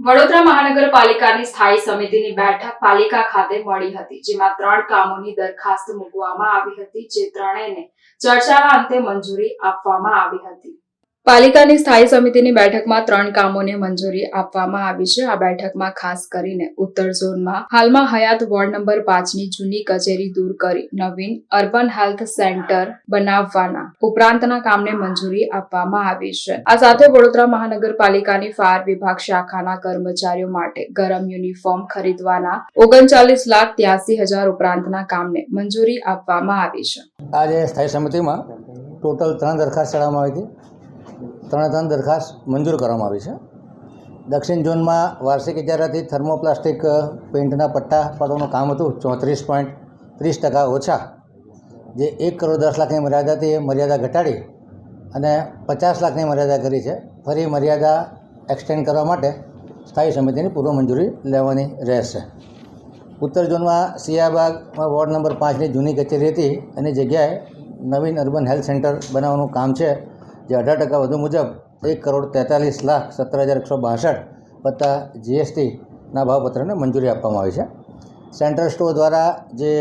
વડોદરા મહાનગરપાલિકાની સ્થાયી સમિતિની બેઠક પાલિકા ખાતે મળી હતી, જેમાં ત્રણ કામોની દરખાસ્ત મૂકવામાં આવી હતી, જે ત્રણેયને ચર્ચાના અંતે મંજૂરી આપવામાં આવી હતી. પાલિકાની સ્થાયી સમિતિની બેઠકમાં ત્રણ કામોને મંજૂરી આપવામાં આવી છે. આ બેઠકમાં ખાસ કરીને ઉત્તર ઝોનમાં હાલમાં હયાત વોર્ડ નંબર પાંચની જૂની કચેરી દૂર કરી નવીન અર્બન હેલ્થ સેન્ટર બનાવવાના ઉપરાંતના કામને મંજૂરી આપવામાં આવી છે. આ સાથે વડોદરા મહાનગરપાલિકાની ફાયર વિભાગ શાખાના કર્મચારીઓ માટે ગરમ યુનિફોર્મ ખરીદવાના ઓગણચાલીસ લાખ ત્યાસી હજાર ઉપરાંતના કામને મંજૂરી આપવામાં આવી છે. આજે સ્થાયી સમિતિમાં ટોટલ ત્રણ દરખાસ્ત ચડાવવામાં આવી હતી. ત્રણે ત્રણ દરખાસ્ત મંજૂર કરવામાં આવી છે. દક્ષિણ ઝોનમાં વાર્ષિક ઇજારાથી થર્મોપ્લાસ્ટિક પેઇન્ટના પટ્ટા પાડવાનું કામ હતું. ચોત્રીસ પોઈન્ટ ત્રીસ ટકા ઓછા. જે એક કરોડ દસ લાખની મર્યાદાથી મર્યાદા ઘટાડી અને પચાસ લાખની મર્યાદા કરી છે. ફરી મર્યાદા એક્સટેન્ડ કરવા માટે સ્થાયી સમિતિની પૂર્વ મંજૂરી લેવાની રહેશે. ઉત્તર ઝોનમાં સિયાબાગમાં વોર્ડ નંબર પાંચની જૂની કચેરી હતી. એની જગ્યાએ નવીન અર્બન હેલ્થ સેન્ટર બનાવવાનું કામ છે. જે અઢાર ટકા વધુ મુજબ એક કરોડ તેતાલીસ લાખ સત્તર હજાર એકસો બાસઠ વત્તા જીએસટીના ભાવપત્રને મંજૂરી આપવામાં આવી છે. સેન્ટ્રલ સ્ટોર દ્વારા જે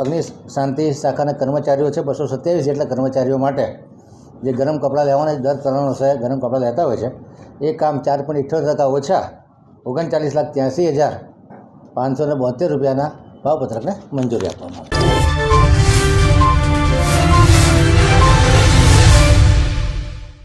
અગ્નિ શાંતિ શાખાના કર્મચારીઓ છે, બસો સત્યાવીસ જેટલા કર્મચારીઓ માટે જે ગરમ કપડાં લેવાના દર ત્રણ વર્ષે ગરમ કપડાં લેતા હોય છે, એ કામ ચાર પોઈન્ટ ઇઠ્યોતેર ટકા ઓછા ઓગણચાલીસ લાખ ત્યાંસી હજાર પાંચસો ને બોતેર રૂપિયાના ભાવપત્રકને મંજૂરી આપવામાં આવી.